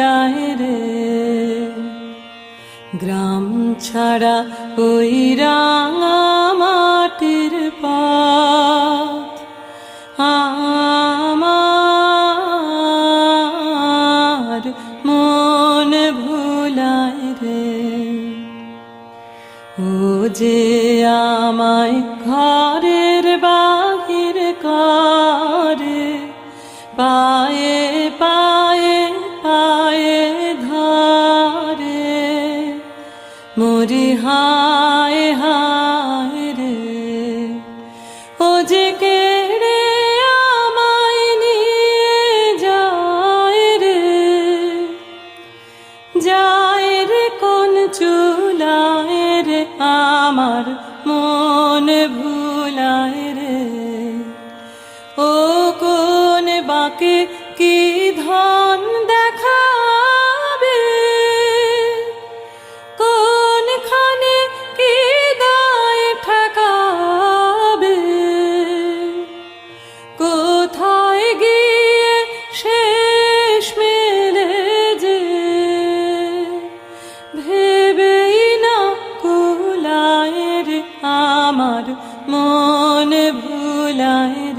ভুলায় রে। গ্রাম ছাড়া ওই রাঙা মাটির পথ। আমার মন ভুলায় রে। ও যে আমায় ঘরের বাহির করে, পায়ে মরি হায় হায় রে। ও যে কেড়ে আমায় নিয়ে যায় রে। যায় রে কোন চুলায় রে আমার মন ভুলায় রে। ও কোন বাকে আমার মন ভুলায়।